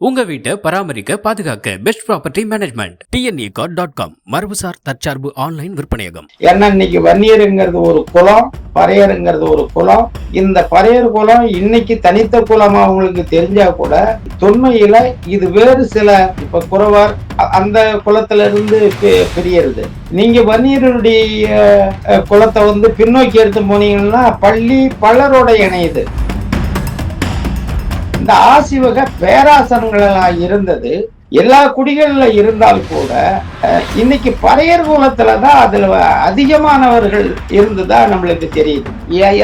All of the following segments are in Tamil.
உங்க வீட்டை பராமரிக்க பாதுகாக்க best property management T N E card dot com மரபுசார் தற்சார்பு ஆன்லைன் விற்பனையகம். ஏன்னா இன்னைக்கு வன்னியருங்கிறது ஒரு குலம் பறையருங்கிறது ஒரு குலம். இந்த பறையர் குலம் இன்னைக்கு தனித்த குலமா அவங்களுக்கு தெரிஞ்சா கூட தொன்மையில இது வேறு சில இப்ப குறவர் அந்த குலத்துல இருந்து பிரியறது. நீங்க வன்னியருடைய குளத்தை குலத்தை வந்து பின்னோக்கி எடுத்து போனீங்கன்னா பள்ளி பலரோட இணையுது. இந்த ஆசிவக பேராசனங்களா இருந்தது. எல்லா குடிகள்ல இருந்தால் கூட இன்னைக்கு பறையர் குலத்துல தான் அதுல அதிகமானவர்கள் இருந்ததா நம்மளுக்கு தெரியுது.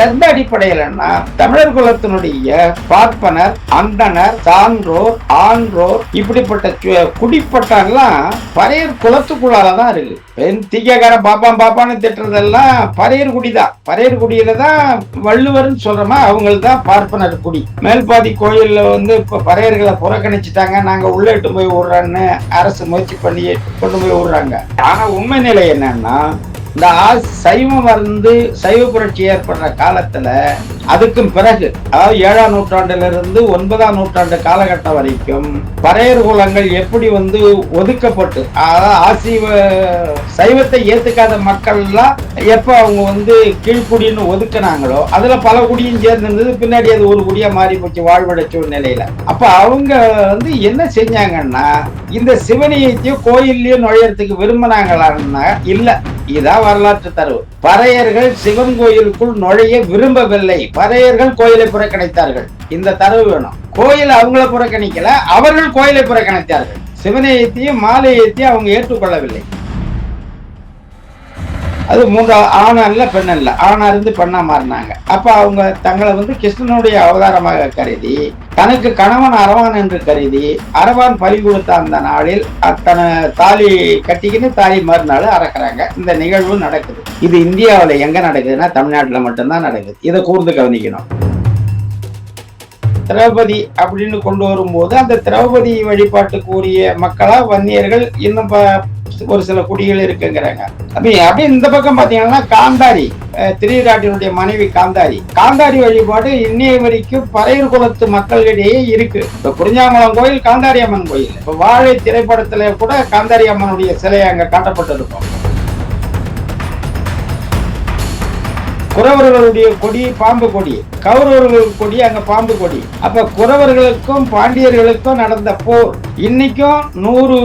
எந்த அடிப்படையிலன்னா தமிழர் குலத்தினுடைய பார்ப்பனர் அந்தனர் சான்றோர் ஆன்றோர் இப்படிப்பட்ட குடிப்பட்டெல்லாம் பறையர் குலத்துக்குள்ளால தான் இருக்கு. பெண் தீக்கக்கார பாப்பான் பாப்பான்னு திட்டுறதெல்லாம் பறையர் குடிதான் பறையர் குடியில தான் வள்ளுவர்னு சொல்றோமா அவங்களுக்கு தான் பார்ப்பனர் குடி. மேல்பாதி கோயில்ல வந்து இப்ப பறையர்களை புறக்கணிச்சுட்டாங்க. நாங்க உள்ளிட்டு போய் விடுறோன்னு அரசு முயற்சி பண்ணி கொண்டு போய் விடுறாங்க. ஆனா உண்மை நிலை என்னன்னா இந்த ஆ- சைவம் வந்து சைவ புரட்சி ஏற்படுற காலத்துல அதுக்கும் பிறகு அதாவது ஏழாம் நூற்றாண்டுல இருந்து ஒன்பதாம் நூற்றாண்டு காலகட்டம் வரைக்கும் பறையர் குலங்கள் எப்படி வந்து ஒதுக்கப்பட்டு அதாவது ஆசீவ சைவத்தை ஏத்துக்காத மக்கள்லாம் எப்ப அவங்க வந்து கீழ்குடின்னு ஒதுக்குனாங்களோ அதுல பல குடியும் சேர்ந்திருந்தது. பின்னாடி அது ஒரு குடியா மாறி போச்சு வாழ்வடைச்ச சூழ்நிலையில நிலையில. அப்ப அவங்க வந்து என்ன செஞ்சாங்கன்னா இந்த சிவனியத்தையும் கோயில்லையும் நுழையறதுக்கு விரும்பினாங்களான்னா இல்ல. இதான் வரலாற்று தரவு. பறையர்கள் சிவன் கோயிலுக்குள் நுழைய விரும்பவில்லை. பறையர்கள் கோயிலை புறக்கணித்தார்கள். இந்த தரவு வேணும். கோயில் அவங்கள புறக்கணிக்கல அவர்கள் கோயிலை புறக்கணித்தார்கள். சிவனையத்தையும் மாலையத்தையும் அவங்க ஏற்றுக்கொள்ளவில்லை. அது மூன்று ஆண் அல்ல பெண் அல்ல ஆணா இருந்து பெண்ணா மாறினாங்க. அப்ப அவங்க தங்களை வந்து கிருஷ்ணனுடைய அவதாரமாக கருதி தனக்கு கணவன் அரவான் என்று கருதி அரவான் பலி கொடுத்த அந்த நாளில் அத்தனை தாலி கட்டிக்கின்னு தாலி மறுநாள் அறக்குறாங்க. இந்த நிகழ்வு நடக்குது. இது இந்தியாவுல எங்க நடக்குதுன்னா தமிழ்நாட்டுல மட்டும்தான் நடக்குது. இதை கூர்ந்து கவனிக்கணும். திரௌபதி அப்படின்னு கொண்டு வரும்போது அந்த திரௌபதி வழிபாட்டுக்கு உரிய மக்களா வன்னியர்கள் இன்னும் ப- ஒரு சில குடிகள் இருக்குங்கிறாங்க. அப்படி அப்படி இந்த பக்கம் பாத்தீங்கன்னா காந்தாரி அஹ், திரிராட்டினுடைய மனைவி காந்தாரி. காந்தாரி வழிபாடு இன்னைய வரைக்கும் பறையர் குலத்து மக்களிடையே இருக்கு. இப்ப குறிஞ்சாங்குளம் கோயில் காந்தாரி அம்மன் கோயில். இப்ப வாழை திரைப்படத்துல கூட காந்தாரி அம்மனுடைய சிலை அங்க காட்டப்பட்டிருக்கும். குறவர்களுடைய கொடி பாம்பு கொடி கௌரவர்களுக்கு கொடி அங்க பாம்பு கொடி. அப்ப குறவர்களுக்கும் பாண்டியர்களுக்கும் நடந்த போர். இன்னைக்கும் நூறு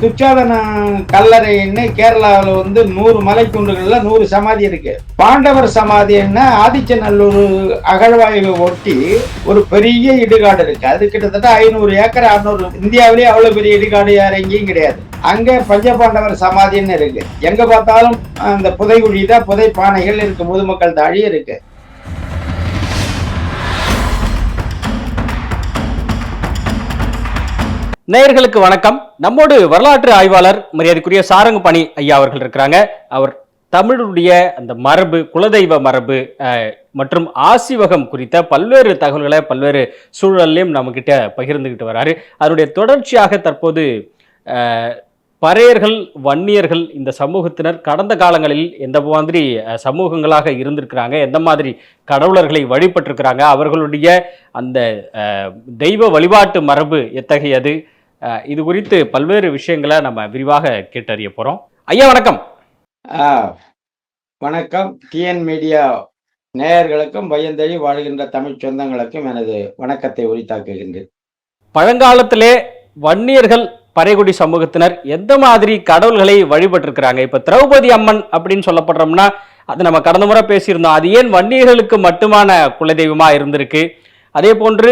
துச்சாதன கல்லறைன்னு கேரளாவில் வந்து நூறு மலைக்குன்றுகள்ல நூறு சமாதி இருக்கு. பாண்டவர் சமாதின்னா ஆதிச்சநல்லூர் அகழ்வாய்வை ஒட்டி ஒரு பெரிய இடுகாடு இருக்கு. அது கிட்டத்தட்ட ஐநூறு ஏக்கர் அறுநூறு. இந்தியாவிலேயே அவ்வளவு பெரிய இடுகாடு யார் எங்கேயும் கிடையாது. அங்க பஞ்சபாண்டவர் சமாதின்னு இருக்கு. எங்க பார்த்தாலும் அந்த புதைகுழி தான் புதை பானைகள் இருக்கு முதுமக்கள் தாழி இருக்கு. நேயர்களுக்கு வணக்கம். நம்மோடு வரலாற்று ஆய்வாளர் மரியாதைக்குரிய சாரங்கபாணி ஐயா அவர்கள் இருக்கிறாங்க. அவர் தமிழுடைய அந்த மரபு குலதெய்வ மரபு மற்றும் ஆசிவகம் குறித்த பல்வேறு தகவல்களை பல்வேறு சூழல்லையும் நம்மக்கிட்ட பகிர்ந்துக்கிட்டு வராரு. அதனுடைய தொடர்ச்சியாக தற்போது பறையர்கள் வன்னியர்கள் இந்த சமூகத்தினர் கடந்த காலங்களில் எந்த மாதிரி சமூகங்களாக இருந்திருக்கிறாங்க எந்த மாதிரி கடவுளர்களை வழிபட்டிருக்கிறாங்க அவர்களுடைய அந்த தெய்வ வழிபாட்டு மரபு எத்தகையது? இது குறித்து பல்வேறு விஷயங்களை நம்ம விரிவாக கேட்டறிய போறோம். ஐயா வணக்கம். வணக்கம். டிஎன் மீடியா நேயர்களுக்கும் பயந்தழி வாழ்கின்ற தமிழ் சொந்தங்களுக்கும் எனது வணக்கத்தை உரித்தாக்குகின்றேன். பழங்காலத்திலே வன்னியர்கள் பறைகுடி சமூகத்தினர் எந்த மாதிரி கடவுள்களை வழிபட்டிருக்கிறாங்க? இப்போ திரௌபதி அம்மன் அப்படின்னு சொல்லப்படுறோம்னா அது நம்ம கடந்த முறை பேசியிருந்தோம். அது ஏன் வன்னியர்களுக்கு மட்டுமான குலதெய்வமா இருந்திருக்கு? அதே போன்று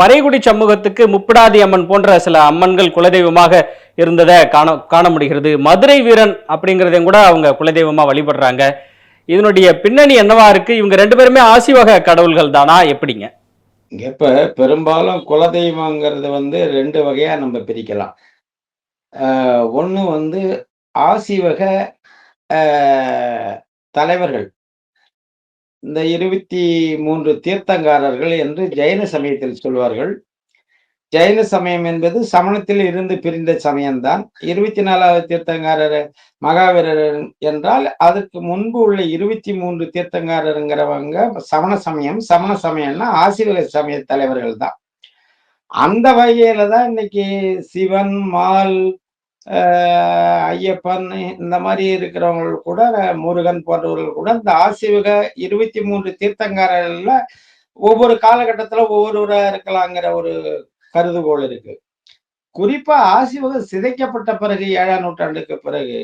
பறைகுடி சமூகத்துக்கு முப்பிடாதி அம்மன் போன்ற சில அம்மன்கள் குலதெய்வமாக இருந்ததை காண காண முடிகிறது. மதுரை வீரன் அப்படிங்கிறதையும் கூட அவங்க குலதெய்வமாக வழிபடுறாங்க. இதனுடைய பின்னணி என்னவா இருக்கு? இவங்க ரெண்டு பேருமே ஆசிவக கடவுள்கள் தானா? எப்படிங்க? இப்ப பெரும்பாலும் குலதெய்வங்கிறது வந்து ரெண்டு வகையா நம்ம பிரிக்கலாம். ஆஹ் வந்து ஆசிவக தலைவர்கள். இந்த இருபத்தி மூன்று தீர்த்தங்காரர்கள் என்று ஜெயின சமயத்தில் சொல்வார்கள். ஜெயின சமயம் என்பது சமணத்தில் இருந்து பிரிந்த சமயம்தான். இருபத்தி நாலாவது தீர்த்தங்காரர் மகாவீரர் என்றால் அதுக்கு முன்பு உள்ள இருபத்தி மூன்று தீர்த்தங்காரருங்கிறவங்க சமண சமயம். சமண சமயம்னா ஆசீர்வாத சமய தலைவர்கள் தான் அந்த வகையில தான் இன்னைக்கு சிவன் மால் ஆஹ் ஐயப்பன் இந்த மாதிரி இருக்கிறவங்க கூட முருகன் போன்றவர்கள் கூட இந்த ஆசிவக இருபத்தி மூன்று தீர்த்தங்காரர்கள்ல ஒவ்வொரு காலகட்டத்துல ஒவ்வொருவரா இருக்கலாங்கிற ஒரு கருதுகோள் இருக்கு. குறிப்பா ஆசிவகம் சிதைக்கப்பட்ட பிறகு ஏழாம் நூற்றாண்டுக்கு பிறகு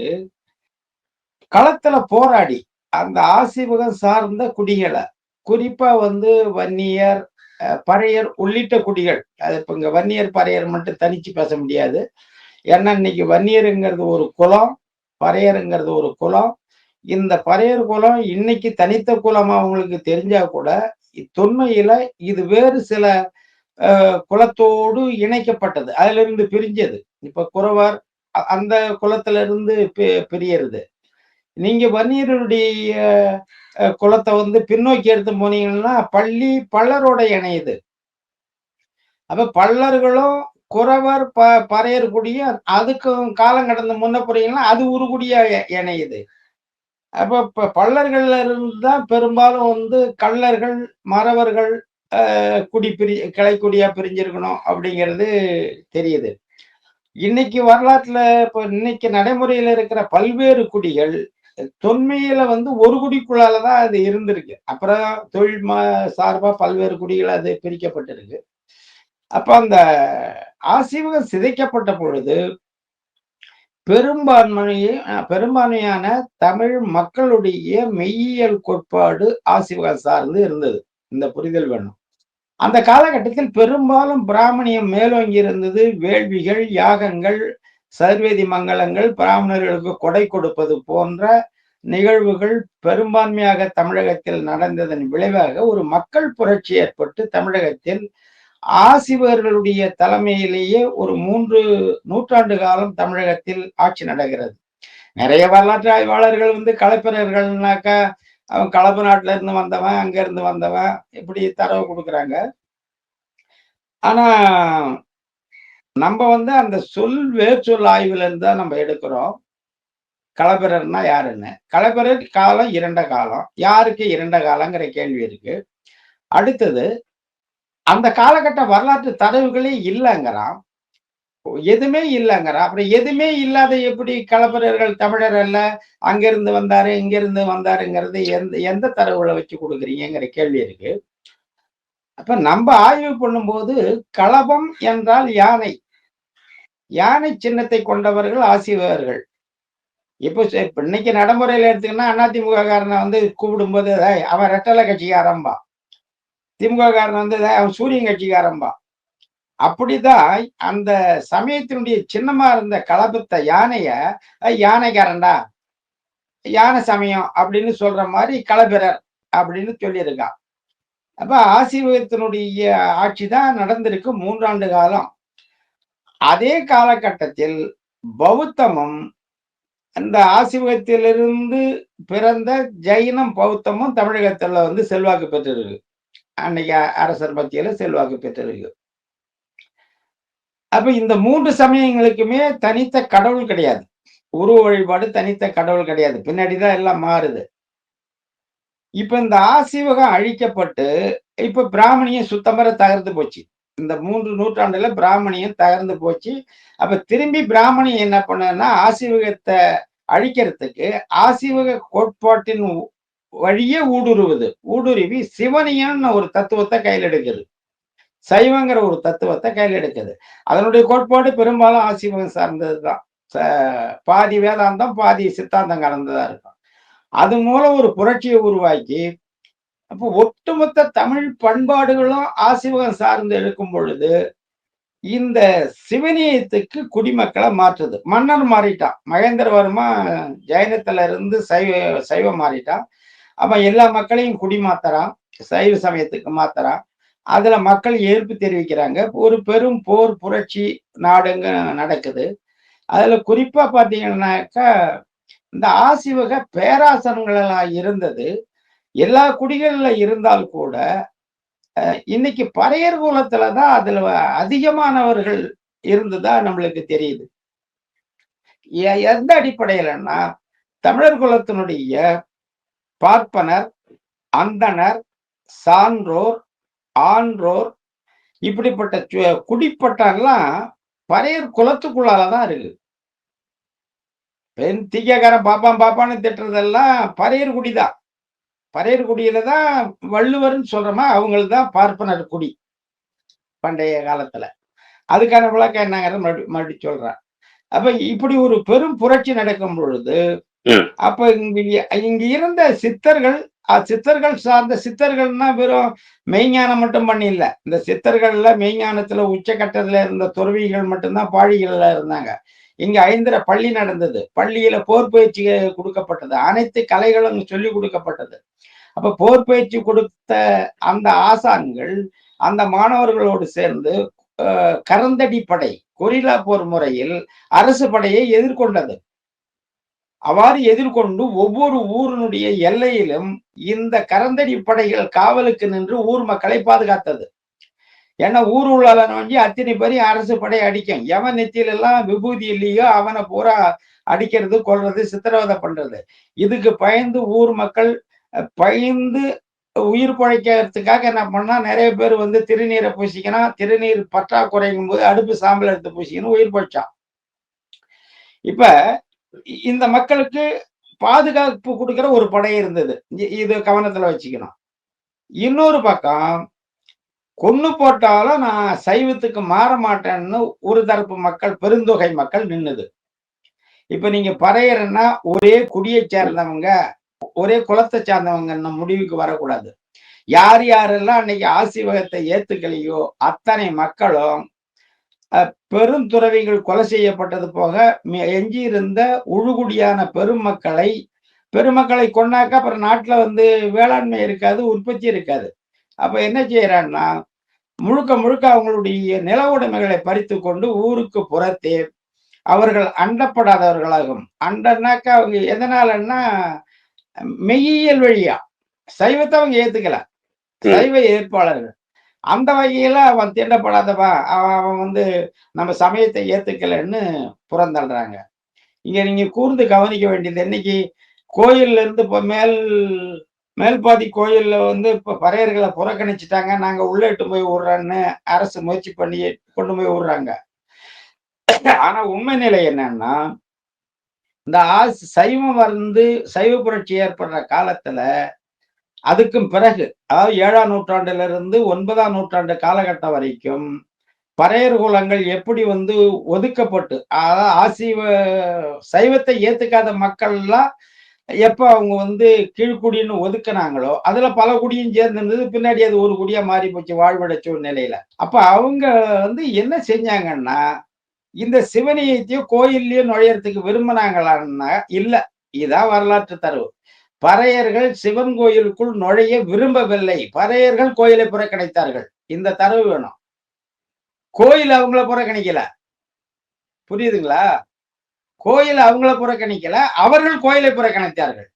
களத்துல போராடி அந்த ஆசிவகம் சார்ந்த குடிகளை குறிப்பா வந்து வன்னியர் பறையர் உள்ளிட்ட குடிகள் அது இப்ப இங்க வன்னியர் பறையர் மட்டும் தனிச்சு பேச முடியாது. ஏன்னா இன்னைக்கு வன்னியருங்கிறது ஒரு குலம் பறையருங்கிறது ஒரு குலம். இந்த பறையர் குலம் இன்னைக்கு தனித்த குலமா அவங்களுக்கு தெரிஞ்சா கூட தொன்மையில இது வேறு சில குலத்தோடு இணைக்கப்பட்டது. அதுல இருந்து பிரிஞ்சது. இப்ப குறவர் அந்த குலத்துல இருந்து பிரியறது. நீங்க வன்னியருடைய குலத்தை வந்து பின்னோக்கி எடுத்து போனீங்கன்னா பள்ளி பல்லரோட இணையுது. அப்ப பல்லர்களும் குறவர் ப பறையர் அதுக்கும் காலம் கடந்து முன்ன போறீங்கன்னா அது உருகுடியா இணையுது. அப்ப இப்ப பல்லர்கள்ல இருந்து தான் பெரும்பாலும் வந்து கள்ளர்கள் மறவர்கள் குடி பிரி கிளைக்குடியா பிரிஞ்சிருக்கணும் அப்படிங்கிறது தெரியுது. இன்னைக்கு வரலாற்றுல இப்போ இன்னைக்கு நடைமுறையில இருக்கிற பல்வேறு குடிகள் தொன்மையில வந்து ஒரு குடிக்குள்ளாலதான் அது இருந்திருக்கு. அப்புறம் தொழில் ம சார்பா பல்வேறு குடிகள் அது பிரிக்கப்பட்டிருக்கு. அப்ப அந்த ஆசீவகம் சிதைக்கப்பட்ட பொழுது பெரும்பான்மையை பெரும்பான்மையான தமிழ் மக்களுடைய மெய்யியல் கோட்பாடு ஆசிவகம் சார்ந்து இருந்தது. இந்த புரிதல் வேணும். அந்த காலகட்டத்தில் பெரும்பாலும் பிராமணியம் மேலோங்கி இருந்தது. வேள்விகள் யாகங்கள் சர்வேதி மங்கலங்கள் பிராமணர்களுக்கு கொடை கொடுப்பது போன்ற நிகழ்வுகள் பெரும்பான்மையாக தமிழகத்தில் நடந்ததன் விளைவாக ஒரு மக்கள் புரட்சி ஏற்பட்டு தமிழகத்தில் ஆசிவர்களுடைய தலைமையிலேயே ஒரு மூன்று நூற்றாண்டு காலம் தமிழகத்தில் ஆட்சி நடக்கிறது. நிறைய வரலாற்று ஆய்வாளர்கள் வந்து களப்பிரர்கள்னாக்கா அவன் கலப்பு நாட்டில இருந்து வந்தவன் அங்க இருந்து வந்தவன் இப்படி தரவு கொடுக்குறாங்க. ஆனா நம்ம வந்து அந்த சொல் வேர்ச்சொல் ஆய்வுல இருந்து தான் நம்ம எடுக்கிறோம். களப்பிரர்னா யாருன்னு? களப்பிரர் காலம் இரண்ட காலம். யாருக்கு இரண்ட காலங்கிற கேள்வி இருக்கு. அடுத்தது அந்த காலகட்ட வரலாற்று தரவுகளே இல்லைங்கிறான். எதுவுமே இல்லைங்கிற. அப்புறம் எதுவுமே இல்லாத எப்படி கலப்பரர்கள் தமிழர் அல்ல அங்கிருந்து வந்தாரு இங்கிருந்து வந்தாருங்கிறது எந்த எந்த தரவுகளை வச்சு கொடுக்குறீங்கிற கேள்வி இருக்கு. அப்ப நம்ம ஆய்வு பண்ணும்போது கலபம் என்றால் யானை. யானை சின்னத்தை கொண்டவர்கள் ஆசிரியர்கள். இப்போ இன்னைக்கு நடைமுறையில எடுத்தீங்கன்னா அதிமுக காரனை வந்து கூப்பிடும்போது அவன் ரெட்டலை கட்சிக்காரம்பா திமுக காரன் வந்து அவன் சூரியன் கட்சிக்காரம்பா அப்படிதான் அந்த சமயத்தினுடைய சின்னமா இருந்த கலபத்த யானைய "ஏய், யானைக்காரன்டா யானை சமயம் அப்படின்னு சொல்ற மாதிரி களபிரர் அப்படின்னு சொல்லியிருக்கான் அப்ப ஆசீர்வாதத்தினுடைய ஆட்சி தான் நடந்திருக்கு மூன்றாண்டு காலம். அதே காலகட்டத்தில் பௌத்தமும் அந்த ஆசிவகத்திலிருந்து பிறந்த ஜெயினம் பௌத்தமும் தமிழகத்துல வந்து செல்வாக்கு பெற்றிருக்கு. அன்னைக்கு அரசர் மத்தியில செல்வாக்கு பெற்றிருக்கு. அப்ப இந்த மூன்று சமயங்களுக்குமே தனித்த கடவுள் கிடையாது. உருவ வழிபாடு தனித்த கடவுள் கிடையாது. பின்னாடிதான் எல்லாம் மாறுது. இப்ப இந்த ஆசிவகம் அழிக்கப்பட்டு இப்ப பிராமணியம் சுத்தமர தகர்ந்து போச்சு. இந்த மூன்று நூற்றாண்டுல பிராமணியம் தகர்ந்து போச்சு. அப்ப திரும்பி பிராமணியம் என்ன பண்ணனா ஆசிவகத்தை அழிக்கிறதுக்கு ஆசிவக கோட்பாட்டின் வழியே ஊடுருவுது. ஊடுருவி சிவனியம்னு ஒரு தத்துவத்தை கையில் எடுக்குது. சைவங்கிற ஒரு தத்துவத்தை கையில் எடுக்குது. அதனுடைய கோட்பாடு பெரும்பாலும் ஆசிவகம் சார்ந்ததுதான். ச- பாதி வேதாந்தம் பாதி சித்தாந்தம் கலந்ததா இருக்கும். அது மூலம் ஒரு புரட்சியை உருவாக்கி அப்போ ஒட்டுமொத்த தமிழ் பண்பாடுகளும் ஆசிவகம் சார்ந்து எடுக்கும் பொழுது இந்த சிவனியத்துக்கு குடிமக்களை மாற்றுது. மன்னர் மாறிட்டான். மகேந்திரவர்மா ஜெயனத்துல இருந்து சைவ சைவம் மாறிட்டான். அப்ப எல்லா மக்களையும் குடி மாத்துறான் சைவ சமயத்துக்கு மாத்துறான். அதுல மக்கள் எதிர்ப்பு தெரிவிக்கிறாங்க. ஒரு பெரும் போர் புரட்சி நாடுங்க நடக்குது. அதுல குறிப்பா பாத்தீங்கன்னாக்கா இந்த ஆசிவக பேராசனங்களெல்லாம் இருந்தது. எல்லா குடிகள்ல இருந்தால் கூட அஹ், இன்னைக்கு பறையர் குலத்துல தான் அதுல அதிகமானவர்கள் இருந்ததா நம்மளுக்கு தெரியுது. எந்த அடிப்படையிலன்னா தமிழர் குலத்தினுடைய பார்ப்பனர் அந்தணர் சான்றோர் ஆன்றோர் இப்படிப்பட்ட குடிப்பட்டம்லாம் பறையர் குலத்துக்குள்ளாலதான் இருக்கு. பெண் தீக்கக்காரன் பாப்பான் பாப்பான்னு திட்டுறதெல்லாம் பறையர் குடிதான். பறையர் குடியில தான் வள்ளுவர்னு சொல்றோமா அவங்களுக்கு தான் பார்ப்பனர் குடி. பண்டைய காலத்துல. அதுக்கான விளக்கம் என்னங்கிறத மறுபடி மறுபடியும் சொல்றேன். அப்ப இப்படி ஒரு பெரும் புரட்சி நடக்கும் பொழுது. அப்ப இங்க இங்க இருந்த சித்தர்கள் சித்தர்கள் சார்ந்த சித்தர்கள்னா வெறும் மெய்ஞானம் மட்டும் பண்ணி இல்ல இந்த சித்தர்கள்ல மெய்ஞானத்துல உச்சக்கட்டத்துல இருந்த துறவிகள் மட்டும்தான் பாழிகள்ல இருந்தாங்க. இங்க ஐந்திர பள்ளி நடந்தது. பள்ளியில போர் பயிற்சி கொடுக்கப்பட்டது. அனைத்து கலைகளும் சொல்லி கொடுக்கப்பட்டது. அப்ப போர் பயிற்சி கொடுத்த அந்த ஆசான்கள் அந்த மாணவர்களோடு சேர்ந்து அஹ், கரந்தடி படை கொரில்லா போர் முறையில் அரசு படையை எதிர்கொண்டது. அவ்வாறு எதிர்கொண்டு ஒவ்வொரு ஊரினுடைய எல்லையிலும் இந்த கரந்தடி படைகள் காவலுக்கு நின்று ஊர் மக்களை பாதுகாத்தது. ஏன்னா ஊர் உள்ள நோஞ்சி அத்தனை பேரையும் அரசு படை அடிக்கும். எவன் நெத்தியில எல்லாம் விபூதி இல்லையோ அவனை பூரா அடிக்கிறது கொள்றது சித்திரவதை பண்றது. இதுக்கு பயந்து ஊர் மக்கள் பயந்து உயிர் பழைக்கிறதுக்காக என்ன பண்ணா நிறைய பேர் வந்து திருநீரை பூசிக்கணும். திருநீர் பற்றாக்குறைங்கும் போது அடுப்பு சாம்பல் எடுத்து பூசிக்கணும் உயிர் பழிச்சான். இப்ப இந்த மக்களுக்கு பாதுகாப்பு கொடுக்கிற ஒரு படை இருந்தது. இது கவனத்துல வச்சுக்கணும். இன்னொரு பக்கம் கொன்னு போட்டாலும் நான் சைவத்துக்கு மாற மாட்டேன்னு ஒரு தரப்பு மக்கள் பெருந்தொகை மக்கள் நின்னுது. இப்ப நீங்க பறையறன்னா ஒரே குடியை சேர்ந்தவங்க ஒரே குலத்தை சார்ந்தவங்க முடிவுக்கு வரக்கூடாது. யார் யாரெல்லாம் அன்னைக்கு ஆசிவகத்தை ஏத்துக்கலையோ அத்தனை மக்களும் அஹ், பெருந்துறவிகள் கொலை செய்யப்பட்டது போக எஞ்சியிருந்த உழுகுடியான பெருமக்களை பெருமக்களை கொண்டாக்க அப்புறம் நாட்டுல வந்து வேளாண்மை இருக்காது உற்பத்தி இருக்காது. அப்ப என்ன செய்யறான்னா முழுக்க முழுக்க அவங்களுடைய நில உடைமைகளை பறித்து கொண்டு ஊருக்கு புறத்தே அவர்கள் அண்டப்படாதவர்களாகும். அண்டனாக்கா அவங்க எதனாலன்னா மெய்யியல் வழியா. சைவத்தை அவங்க ஏத்துக்கல. சைவ ஏற்பாளர்கள். அந்த வகையில அவன் தீண்டப்படாதவா? அவன் அவன் வந்து நம்ம சமயத்தை ஏற்றுக்கலைன்னு புறந்தள்ளுறாங்க. இங்க நீங்க கூர்ந்து கவனிக்க வேண்டியது இன்னைக்கு கோயில்ல இருந்து இப்போ மேல் மேல்பாதி கோயில்ல வந்து இப்போ பறையர்களை புறக்கணிச்சுட்டாங்க. நாங்க உள்ள இட்டு போய் விடுறோன்னு அரசு முயற்சி பண்ணி கொண்டு போய் விடுறாங்க ஆனா உண்மை நிலை என்னன்னா இந்த ஆசி சைவம் வந்து சைவ புரட்சி ஏற்படுற காலத்துல அதுக்கும் பிறகு அதாவது ஏழாம் நூற்றாண்டிலிருந்து ஒன்பதாம் நூற்றாண்டு காலகட்டம் வரைக்கும் பறையர் குலங்கள் எப்படி வந்து ஒதுக்கப்பட்டு அதாவது ஆசிவ சைவத்தை ஏத்துக்காத மக்கள்லாம் எப்ப அவங்க வந்து கீழ்குடின்னு ஒதுக்குனாங்களோ அதுல பல குடியும் சேர்ந்திருந்தது. பின்னாடி அது ஒரு குடியா மாறி போச்சு வாழ்விட சூழ்நிலையில அப்ப அவங்க வந்து என்ன செஞ்சாங்கன்னா இந்த சிவனியத்தையும் கோயில்லையும் நுழையறதுக்கு விரும்பினாங்களான்னா இல்ல இதான் வரலாற்று தரவு. பறையர்கள் சிவன் கோயிலுக்குள் நுழைய விரும்பவில்லை. பறையர்கள் கோயிலை புறக்கணித்தார்கள். இந்த தரவு வேணும். கோயில் அவங்கள புறக்கணிக்கல. புரியுதுங்களா? கோயில் அவங்கள புறக்கணிக்கல. அவர்கள் கோயிலை புறக்கணித்தார்கள்.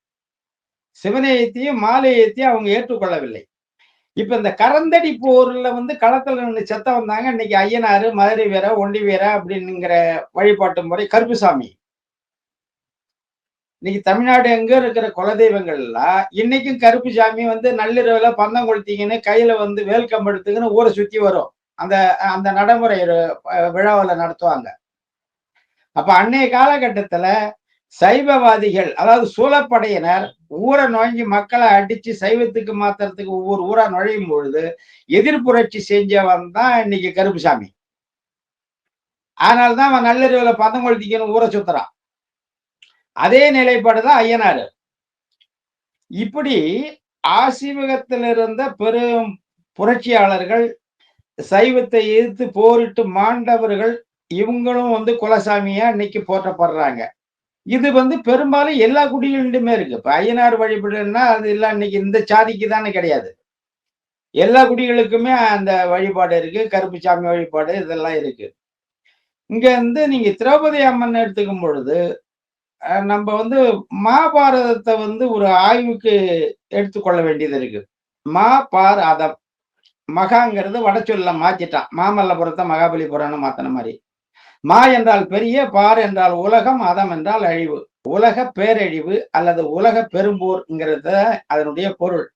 சிவனையத்தையும் மாலையத்தையும் அவங்க ஏற்றுக்கொள்ளவில்லை. இப்ப இந்த கரந்தடி போர்ல வந்து களத்துல நின்று செத்த வந்தாங்க இன்னைக்கு ஐயனாறு மதுரை வீர ஒண்டி வீர அப்படின்னுங்கிற வழிபாட்டு முறை கருப்புசாமி. இன்னைக்கு தமிழ்நாடு எங்க இருக்கிற குலதெய்வங்கள் எல்லாம் இன்னைக்கும் கருப்பு சாமி வந்து நள்ளிரவுல பந்தம் கொளுத்திங்கன்னு கையில வந்து வேல்கம் கம்பெடுத்துக்குன்னு ஊரை சுத்தி வரும். அந்த அந்த நடைமுறை விழாவில் நடத்துவாங்க. அப்ப அன்னைய காலகட்டத்துல சைவவாதிகள் அதாவது சூழப்படையினர் ஊரை நுழைஞ்சு மக்களை அடிச்சு சைவத்துக்கு மாத்துறதுக்கு ஒவ்வொரு ஊரா நுழையும் பொழுது எதிர்ப்புரட்சி செஞ்சவன் தான் இன்னைக்கு கருப்புசாமி அதனாலதான் அவன் நள்ளிரவுல பந்தம் கொளுத்திக்கணும் ஊரை சுத்துறான். அதே நிலைப்பாடு தான் ஐயனாரு. இப்படி ஆசீவகத்தில் இருந்த பெரும் புரட்சியாளர்கள் சைவத்தை எதிர்த்து போரிட்டு மாண்டவர்கள் இவங்களும் வந்து குலசாமியா இன்னைக்கு போற்றப்படுறாங்க. இது வந்து பெரும்பாலும் எல்லா குடிகளிலுமே இருக்கு. இப்ப ஐயனார் வழிபாடுன்னா அது எல்லாம் இன்னைக்கு இந்த சாதிக்கு தானே கிடையாது. எல்லா குடிகளுக்குமே அந்த வழிபாடு இருக்கு கருப்புசாமி வழிபாடு இதெல்லாம் இருக்கு. இங்க வந்து நீங்க திரௌபதி அம்மன் எடுத்துக்கும் பொழுது நம்ம வந்து மகாபாரதத்தை வந்து ஒரு ஆய்வுக்கு எடுத்துக்கொள்ள வேண்டியது இருக்கு. மா பார் அதம் மகாங்கிறது வடச்சொல்ல மாத்திட்டான் மாமல்லபுரத்தை மகாபலிபுரம்னு மாத்தின மாதிரி. மா என்றால் பெரிய பார் என்றால் உலகம் அதம் என்றால் அழிவு. உலக பேரழிவு அல்லது உலக பெரும்போர்ங்கிறத அதனுடைய பொருள்.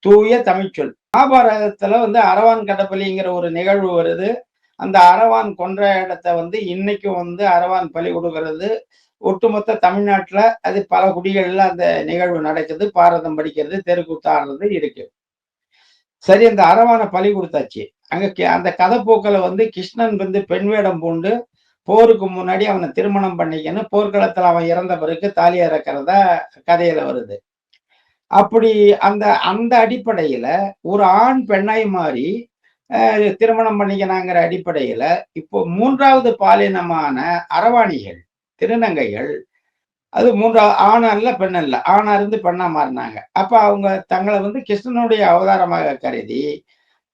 தூய தமிழ்ச்சொல். மகாபாரதத்துல வந்து அரவான் கடப்பலிங்கிற ஒரு நிகழ்வு வருது. அந்த அரவான் கொன்ற இடத்த வந்து இன்னைக்கும் வந்து அரவான் பலி கொடுக்கறது. ஒட்டுமொத்த தமிழ்நாட்டுல அது பல குடிகளில் அந்த நிகழ்வு நடக்குது பாரதம் படிக்கிறது தெருக்கூத்தாடுறது இருக்கு. சரி அந்த அரவானை பலி கொடுத்தாச்சு. அங்க அந்த கதைப்போக்கில் வந்து கிருஷ்ணன் வந்து பெண் வேடம் பூண்டு போருக்கு முன்னாடி அவனை திருமணம் பண்ணிக்கணும் போர்க்களத்துல அவன் இறந்த பிறகு தாலி இறக்கிறதா கதையில வருது. அப்படி அந்த அந்த அடிப்படையில ஒரு ஆண் பெண்ணாய் மாறி திருமணம் பண்ணிக்கணாங்கிற அடிப்படையில இப்போ மூன்றாவது பாலினமான அரவாணிகள் திருநங்கைகள். அது மூன்றா ஆண் அல்ல பெண் அல்ல ஆணா இருந்து பெண்ணா மாறினாங்க. அப்ப அவங்க தங்களை வந்து கிருஷ்ணனுடைய அவதாரமாக கருதி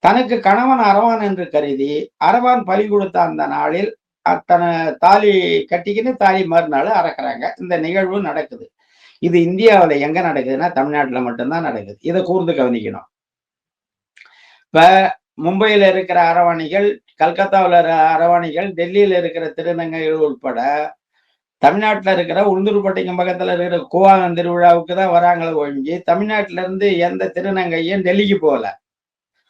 தனக்கு கணவன் அரவான் என்று கருதி அரவான் பலி கொடுத்த அந்த நாளில் அத்தனை தாலி கட்டிக்கின்னு தாலி மறுநாள் அறக்குறாங்க. இந்த நிகழ்வு நடக்குது. இது இந்தியாவுல எங்க நடக்குதுன்னா தமிழ்நாட்டுல மட்டும்தான் நடக்குது. இதை கூர்ந்து கவனிக்கணும். இப்ப மும்பையில இருக்கிற அரவாணிகள் கல்கத்தாவுல இருக்கிற அரவாணிகள் டெல்லியில இருக்கிற திருநங்கைகள் உட்பட தமிழ்நாட்டில் இருக்கிற உளுந்தூர்பட்டிக்கு பக்கத்தில் இருக்கிற கூவாகம் திருவிழாவுக்கு தான் வராங்களே ஒழிஞ்சு தமிழ்நாட்டிலேருந்து எந்த திருநங்கையும் டெல்லிக்கு போகல.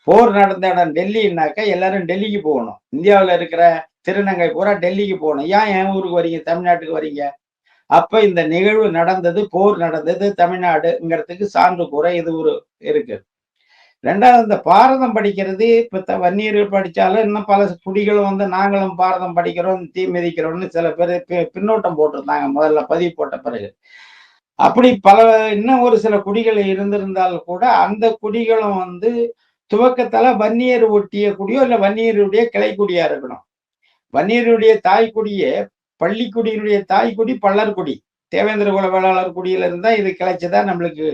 போர் நடந்த இடம் டெல்லின்னாக்க எல்லாரும் டெல்லிக்கு போகணும். இந்தியாவில் இருக்கிற திருநங்கை பூரா டெல்லிக்கு போகணும். ஏன் என் ஊருக்கு வரீங்க? தமிழ்நாட்டுக்கு வரீங்க? அப்போ இந்த நிகழ்வு நடந்தது போர் நடந்தது தமிழ்நாடுங்கிறதுக்கு சான்று கூற இது ஒரு இருக்குது ரெண்டாவது இந்த பாரதம் படிக்கிறது இப்போ த- வன்னியர்கள் படித்தாலும் இன்னும் பல குடிகளும் வந்து நாங்களும் பாரதம் படிக்கிறோம் தீ மிதிக்கிறோம்னு சில பேர் பி- பின்னோட்டம் போட்டிருந்தாங்க முதல்ல பதிவு போட்ட பிறகு. அப்படி பல இன்னும் ஒரு சில குடிகள் இருந்திருந்தால் கூட அந்த குடிகளும் வந்து துவக்கத்தால் வன்னியர் ஒட்டிய குடியோ இல்லை வன்னியருடைய கிளைக்குடியா இருக்கணும். வன்னியருடைய தாய்க்குடியே பள்ளிக்குடியினுடைய தாய்க்குடி பள்ளர்குடி. தேவேந்திர குல வேளாளர் குடியில இருந்தா இது கிளைச்சதா நம்மளுக்கு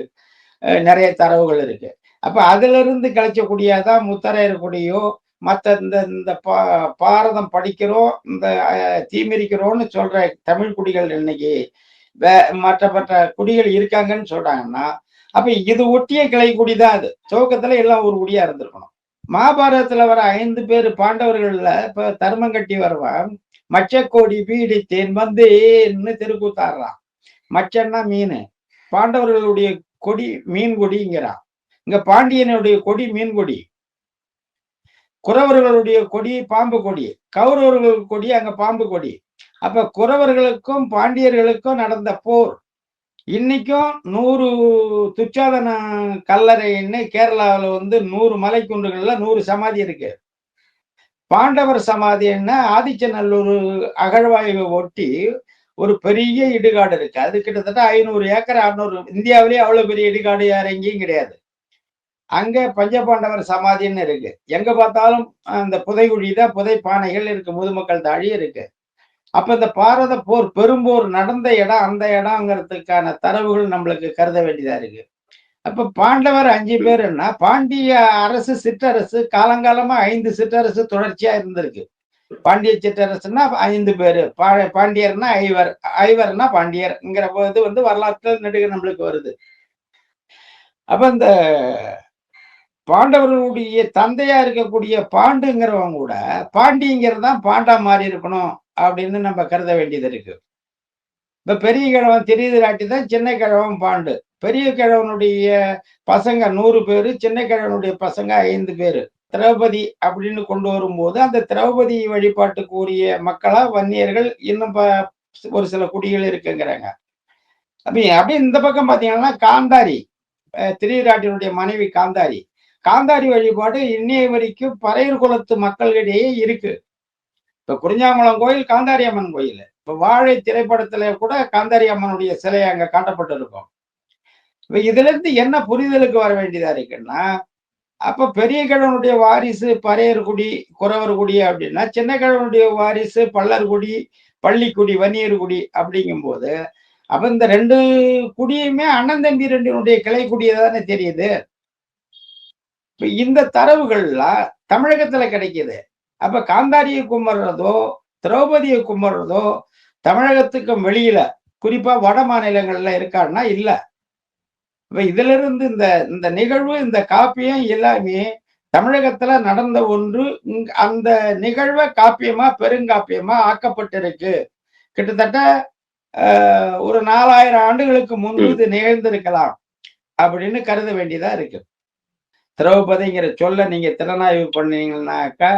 நிறைய தரவுகள் இருக்கு. அப்ப அதுல இருந்து கிளைச்ச குடியாதான் முத்தரையர் கொடியோ மற்ற இந்த இந்த பா பாரதம் படிக்கிறோம் இந்த தீமிரிக்கிறோன்னு சொல்ற தமிழ் குடிகள் இன்னைக்கு வே மற்ற மற்ற குடிகள் இருக்காங்கன்னு சொல்றாங்கன்னா அப்ப இது ஒட்டிய கிளை குடிதான் அது. துவக்கத்துல எல்லாம் ஒரு குடியா இருந்திருக்கணும். மகாபாரதத்துல வர ஐந்து பேர் பாண்டவர்கள்ல இப்ப தர்மம் கட்டி வருவான் மச்சக்கோடி பீடித்தேன் வந்தேன்னு தெருக்கூத்தாடுறான். மச்சன்னா மீன். பாண்டவர்களுடைய கொடி மீன் கொடிங்கிறான். இங்க பாண்டியனுடைய கொடி மீன் கொடி. குறவர்களுடைய கொடி பாம்பு கொடி. கௌரவர்கள் கொடி அங்க பாம்பு கொடி. அப்ப குறவர்களுக்கும் பாண்டியர்களுக்கும் நடந்த போர். இன்னைக்கும் நூறு துச்சாதன கல்லறைன்னு கேரளாவில் வந்து நூறு மலைக்குன்றுகள்ல நூறு சமாதி இருக்கு. பாண்டவர் சமாதின்னா ஆதிச்சநல்லூர் அகழ்வாய்வை ஒட்டி ஒரு பெரிய இடுகாடு இருக்கு. அது கிட்டத்தட்ட ஐநூறு ஏக்கர் அறுநூறு. இந்தியாவிலேயே அவ்வளவு பெரிய இடுகாடு யார் எங்கேயும் கிடையாது. அங்க பஞ்சபாண்டவர் சமாதின்னு இருக்கு. எங்க பார்த்தாலும் அந்த புதைகுழி தான் புதை பானைகள் இருக்கு முதுமக்கள் தாழி இருக்கு. அப்ப இந்த பாரத போர் பெரும்போர் நடந்த இடம் அந்த இடம்ங்கிறதுக்கான தரவுகள் நம்மளுக்கு கருத வேண்டியதா இருக்கு. அப்ப பாண்டவர் அஞ்சு பேருன்னா பாண்டிய அரசு சிற்றரசு காலங்காலமா ஐந்து சிற்றரசு தொடர்ச்சியா இருந்திருக்கு. பாண்டிய சிற்றரசுன்னா ஐந்து பேரு பா பாண்டியர்னா ஐவர் ஐவர்னா பாண்டியர்ங்கிற இது வந்து வரலாற்றுல நெடுக நம்மளுக்கு வருது. அப்ப இந்த பாண்டவர்களுடைய தந்தையா இருக்கக்கூடிய பாண்டுங்கிறவங்க கூட பாண்டிங்கிறது தான் பாண்டா மாறி இருக்கணும் அப்படின்னு நம்ம கருத வேண்டியது இருக்கு. இப்ப பெரிய கிழவன் திரிதிராட்டி தான் சின்ன கிழவன் பாண்டு. பெரிய கிழவனுடைய பசங்க நூறு பேரு சின்ன கிழவனுடைய பசங்க ஐந்து பேரு. திரௌபதி அப்படின்னு கொண்டு வரும்போது அந்த திரௌபதி வழிபாட்டுக்கு உரிய மக்களா வன்னியர்கள் இன்னும் ப- ஒரு சில குடிகள் இருக்குங்கிறாங்க. அப்படி அப்படியே இந்த பக்கம் பாத்தீங்கன்னா காந்தாரி அஹ் திரிராட்டினுடைய மனைவி காந்தாரி. காந்தாரி வழிபாடு இன்னைய வரைக்கும் பறையர் குலத்து மக்களிடையே இருக்கு. இப்ப குறிஞ்சாங்குளம் கோயில் காந்தாரி அம்மன் கோயில். இப்ப வாழை திரைப்படத்துல கூட காந்தாரி அம்மனுடைய சிலை அங்க காட்டப்பட்டிருக்கும். இப்ப இதுல இருந்து என்ன புரிதலுக்கு வர வேண்டியதா இருக்குன்னா அப்ப பெரிய கிழவனுடைய வாரிசு பறையர்குடி குறவர்குடி அப்படின்னா சின்ன கிழவனுடைய வாரிசு பல்லர்குடி பள்ளிக்குடி வன்னியர்குடி அப்படிங்கும்போது அப்ப இந்த ரெண்டு குடியுமே அண்ணன் தம்பி ரெண்டினுடைய கிளை குடியதானே தெரியுது. இப்ப இந்த தரவுகள்லாம் தமிழகத்துல கிடைக்குது. அப்ப காந்தாரியை கும்பிடுறதோ திரௌபதியை கும்பிடுறதோ தமிழகத்துக்கும் வெளியில குறிப்பா வட மாநிலங்கள்ல இருக்கான்னா இல்ல. இப்ப இதுல இருந்து இந்த இந்த நிகழ்வு இந்த காப்பியம் எல்லாமே தமிழகத்துல நடந்த ஒன்று அந்த நிகழ்வை காப்பியமா பெருங்காப்பியமா ஆக்கப்பட்டிருக்கு. கிட்டத்தட்ட ஒரு நாலாயிரம் ஆண்டுகளுக்கு முன்பு இது நிகழ்ந்திருக்கலாம். அப்படின்னு கருத வேண்டியதா இருக்கு. திரௌபதிங்கிற சொல்ல நீங்க திறனாய்வு பண்ணீங்கன்னாக்கா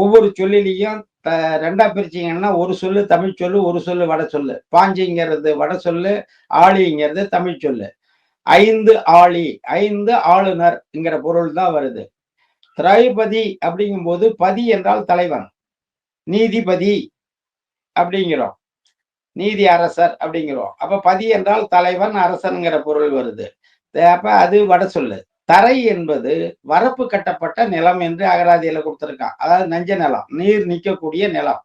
ஒவ்வொரு சொல்லிலையும் ரெண்டா பிரிச்சிங்கன்னா ஒரு சொல்லு தமிழ் சொல்லு ஒரு சொல்லு வட சொல்லு. பாஞ்சிங்கிறது வட சொல்லு ஆழிங்கிறது தமிழ் சொல்லு. ஐந்து ஆழி ஐந்து ஆளுநர்ங்கிற பொருள் தான் வருது. திரைபதி அப்படிங்கும்போது பதி என்றால் தலைவன். நீதிபதி அப்படிங்கிறோம். நீதி அரசர் அப்படிங்கிறோம். அப்ப பதி என்றால் தலைவன் அரசனுங்கிற பொருள் வருது. அப்ப அது வட சொல்லு. தரை என்பது வரப்பு கட்டப்பட்ட நிலம் என்று அகராதியில கொடுத்திருக்கான். அதாவது நஞ்ச நிலம் நீர் நிற்கக்கூடிய நிலம்.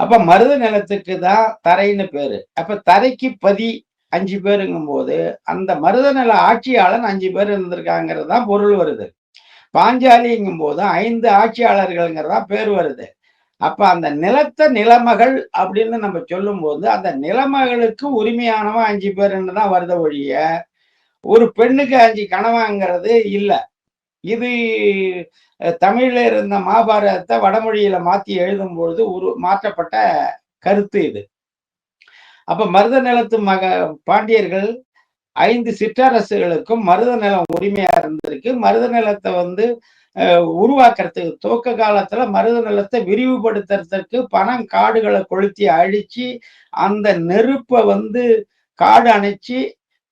அப்ப மருத நிலத்துக்கு தான் தரைன்னு பேரு. அப்ப தரைக்கு பதி அஞ்சு பேருங்கும் போது அந்த மருத நில ஆட்சியாளன் அஞ்சு பேர் இருந்திருக்காங்கிறது தான் பொருள் வருது. பாஞ்சாலிங்கும் போது ஐந்து ஆட்சியாளர்கள்ங்கிறதா பேர் வருது. அப்ப அந்த நிலத்த நிலமகள் அப்படின்னு நம்ம சொல்லும் போது அந்த நிலமகளுக்கு உரிமையானவன் அஞ்சு பேருன்னு தான் வருத ஒழிய ஒரு பெண்ணுக்கு அஞ்சு கணவங்கிறது இல்ல. இது தமிழில் தமிழ்ல இருந்த மகாபாரதத்தை வடமொழியில மாத்தி எழுதும்பொழுது உரு ஒரு மாற்றப்பட்ட கருத்து இது. அப்ப மருத நிலத்து மக பாண்டியர்கள் ஐந்து சிற்றரசுகளுக்கும் மருத நிலம் உரிமையா இருந்திருக்கு. மருத நிலத்தை வந்து அஹ், உருவாக்குறதுக்கு துவக்க காலத்துல மருத நிலத்தை விரிவுபடுத்துறதுக்கு பணம் காடுகளை கொளுத்தி அழிச்சு அந்த நெருப்பை வந்து காடு அணைச்சு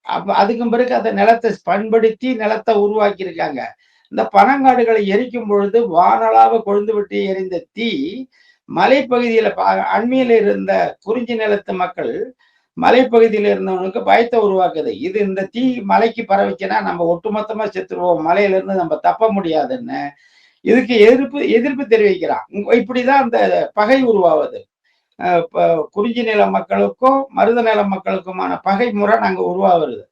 அப்ப அதுக்கும் பிறகு அந்த நிலத்தை பண்படுத்தி நிலத்தை உருவாக்கி இருக்காங்க இந்த பனங்காடுகளை எரிக்கும் பொழுது வானளாவ கொழுந்து விட்டு எரிந்த தீ மலைப்பகுதியில பா- அண்மையில இருந்த குறிஞ்சி நிலத்து மக்கள் மலைப்பகுதியில இருந்தவனுக்கு பயத்தை உருவாக்குது. இது இந்த தீ மலைக்கு பரவிச்சுன்னா நம்ம ஒட்டுமொத்தமா செத்துருவோம். மலையில இருந்து நம்ம தப்ப முடியாதுன்னு. இதுக்கு எதிர்ப்பு எதிர்ப்பு தெரிவிக்கிறான். இப்படிதான் அந்த பகை உருவாவது குறிஞ்சி நில மக்களுக்கும் மருத நில மக்களுக்குமான பகை முறை நாங்க உருவாகிறது.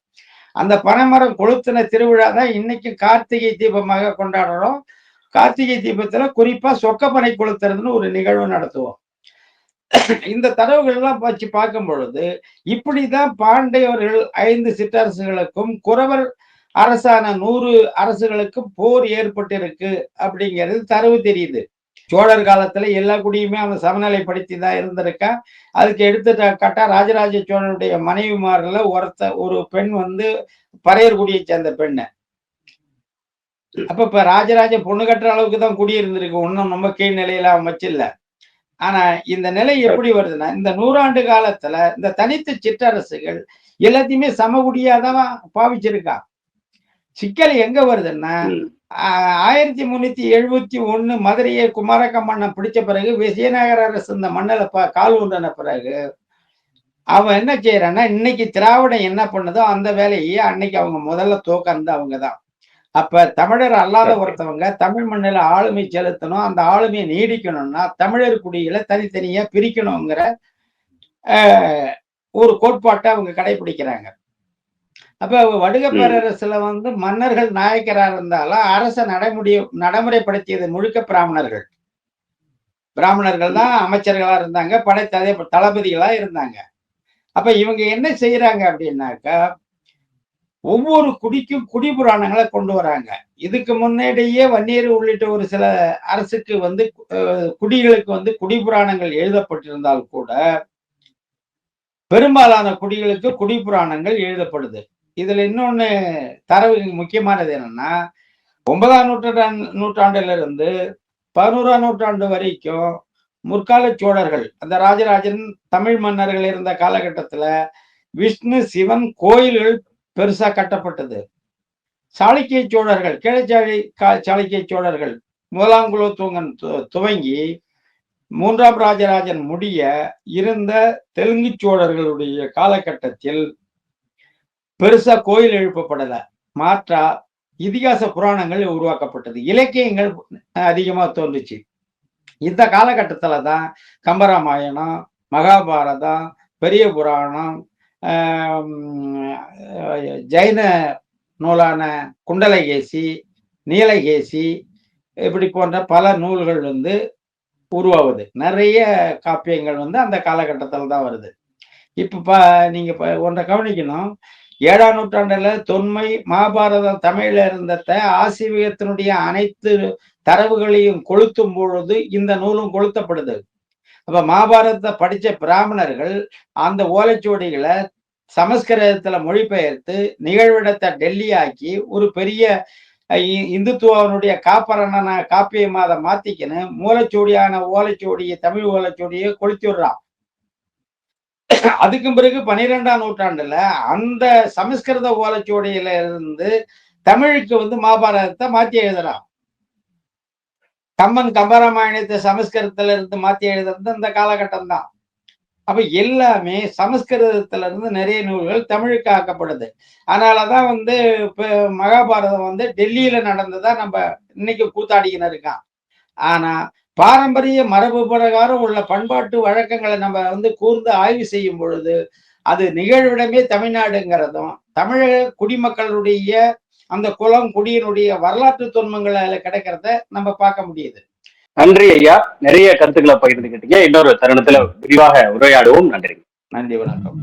அந்த பனைமரம் கொளுத்தின திருவிழா தான் இன்னைக்கு கார்த்திகை தீபமாக கொண்டாடுறோம். கார்த்திகை தீபத்துல குறிப்பா சொக்கப்பனை கொளுத்துறதுன்னு ஒரு நிகழ்வு நடத்துவோம். இந்த தரவுகள் எல்லாம் வச்சு பார்க்கும் பொழுது இப்படிதான் பாண்டியவர்கள் ஐந்து சிற்றரசுகளுக்கும் குறவர் அரசான நூறு அரசுகளுக்கும் போர் ஏற்பட்டிருக்கு அப்படிங்கிறது தரவு தெரியுது. சோழர் காலத்துல எல்லா குடியுமே அவன் சமநிலைப்படுத்தி தான் இருந்திருக்கா அதுக்கு எடுத்துக்காட்டா ராஜராஜ சோழனுடைய மனைவிமார்ல ஒருத்த ஒரு பெண் வந்து பறையர் குடியை சேர்ந்த பெண்ணு. அப்ப இப்ப ராஜராஜ பொண்ணு கட்டுற அளவுக்கு தான் குடி இருந்திருக்கு ஒன்னும் ரொம்ப கீழ் நிலையில அவன் வச்சில்ல. ஆனா இந்த நிலை எப்படி வருதுன்னா இந்த நூறாண்டு காலத்துல இந்த தனித்த சிற்றரசுகள் எல்லாத்தையுமே சமகுடியாதான் பாவிச்சிருக்கா சிக்கல் எங்க வருதுன்னா ஆயிரத்தி முன்னூத்தி எழுபத்தி ஒண்ணு மதுரையை குமாரக்க மன்னன் பிடிச்ச பிறகு விஜயநகர அரசு இந்த மண்ணில ப கால் ஊன்றின பிறகு அவன் என்ன செய்யறான்னா இன்னைக்கு திராவிடம் என்ன பண்ணுதோ அந்த வேலையை அன்னைக்கு அவங்க முதல்ல தோக்கந்து அவங்க தான் அப்ப தமிழர் அல்லாத ஒருத்தவங்க தமிழ் மண்ணில ஆளுமை செலுத்தணும் அந்த ஆளுமையை நீடிக்கணும்னா தமிழர் குடியில தனித்தனியா பிரிக்கணுங்கிற ஒரு கோட்பாட்டை அவங்க கடைபிடிக்கிறாங்க. அப்ப வடுக பேரரசுல வந்து மன்னர்கள் நாயக்கராக இருந்தாலும் அரச நடைமுறை நடைமுறைப்படுத்தியது முழுக்க பிராமணர்கள். பிராமணர்கள் தான் அமைச்சர்களா இருந்தாங்க படை தலை தளபதிகளா இருந்தாங்க. அப்ப இவங்க என்ன செய்யறாங்க அப்படின்னாக்கா ஒவ்வொரு குடிக்கும் குடி புராணங்களை கொண்டு வராங்க. இதுக்கு முன்னாடியே வன்னியர் உள்ளிட்ட ஒரு சில அரசுக்கு வந்து குடிகளுக்கு வந்து குடி புராணங்கள் எழுதப்பட்டிருந்தால் கூட பெரும்பாலான குடிகளுக்கு குடி புராணங்கள் எழுதப்படுது. இதுல இன்னொன்னு தரவு முக்கியமானது என்னன்னா ஒன்பதாம் நூற்றாண்டு நூற்றாண்டுல இருந்து பதினோராம் நூற்றாண்டு வரைக்கும் முற்கால சோழர்கள் அந்த ராஜராஜன் தமிழ் மன்னர்கள் இருந்த காலகட்டத்துல விஷ்ணு சிவன் கோயில்கள் பெருசா கட்டப்பட்டது. சாளுக்கிய சோழர்கள் கிழச்சாழி கா- சாளுக்கிய சோழர்கள் முதலாம் குலோத்துங்கன் துவங்கி மூன்றாம் ராஜராஜன் முடிய இருந்த தெலுங்கு சோழர்களுடைய காலகட்டத்தில் பெருசா கோயில் எழுப்பப்படல. மாற்றா இதிகாச புராணங்கள் உருவாக்கப்பட்டது. இலக்கியங்கள் அதிகமா தோன்றுச்சு. இந்த காலகட்டத்துல தான் கம்பராமாயணம் மகாபாரதம் பெரிய புராணம் ஜைன நூலான குண்டலகேசி நீலகேசி இப்படி போன்ற பல நூல்கள் வந்து உருவாகுது. நிறைய காப்பியங்கள் வந்து அந்த காலகட்டத்தில் தான் வருது. இப்போ ப நீங்கள் இப்போ ஒன்றை கவனிக்கணும். ஏழாம் நூற்றாண்டுல தொன்மை மகாபாரதம் தமிழ்ல இருந்தத ஆசிரியத்தினுடைய அனைத்து தரவுகளையும் கொளுத்தும் பொழுது இந்த நூலும் கொளுத்தப்படுது. அப்ப மகாபாரதத்தை படிச்ச பிராமணர்கள் அந்த ஓலைச்சுவடிகளை சமஸ்கிருதத்துல மொழிபெயர்த்து நிகழ்விடத்தை டெல்லி ஆக்கி ஒரு பெரிய இ- இந்துத்துவனுடைய காப்பரணனை காப்பியமாக அதை மாத்திக்கின்னு மூலச்சோடியான ஓலைச்சோடியை தமிழ் ஓலைச்சோடியை கொளுத்தி விடுறான். அதுக்கும் பிறகு பனிரெண்டாம் நூற்றாண்டுல அந்த சமஸ்கிருத ஓலைச்சுவடியில இருந்து தமிழுக்கு வந்து மகாபாரதத்தை மாத்தி எழுதுறான் கம்மன் கம்பராமாயணத்தை சமஸ்கிருதத்துல இருந்து மாத்தி எழுதுறது அந்த காலகட்டம் தான் அப்ப எல்லாமே சமஸ்கிருதத்துல இருந்து நிறைய நூல்கள் தமிழுக்கு ஆக்கப்படுது. அதனாலதான் வந்து இப்ப மகாபாரதம் வந்து டெல்லியில நடந்ததா நம்ம இன்னைக்கு கூத்தாடிக்கின்னு இருக்கான். ஆனா பாரம்பரிய மரபு பிரகாரம் உள்ள பண்பாட்டு வழக்கங்களை நம்ம வந்து கூர்ந்து ஆய்வு செய்யும் பொழுது அது நிகழ்விடமே தமிழ்நாடுங்கிறதும் தமிழக குடிமக்களுடைய அந்த குலம் குடியினுடைய வரலாற்று தொன்மங்கள் அதுல கிடைக்கிறத நம்ம பார்க்க முடியுது. நன்றி ஐயா. நிறைய கருத்துக்களை பகிர்ந்துக்கிட்டீங்க இன்னொரு தருணத்துல விரிவாக உரையாடுவோம். நன்றி. நன்றி வணக்கம்.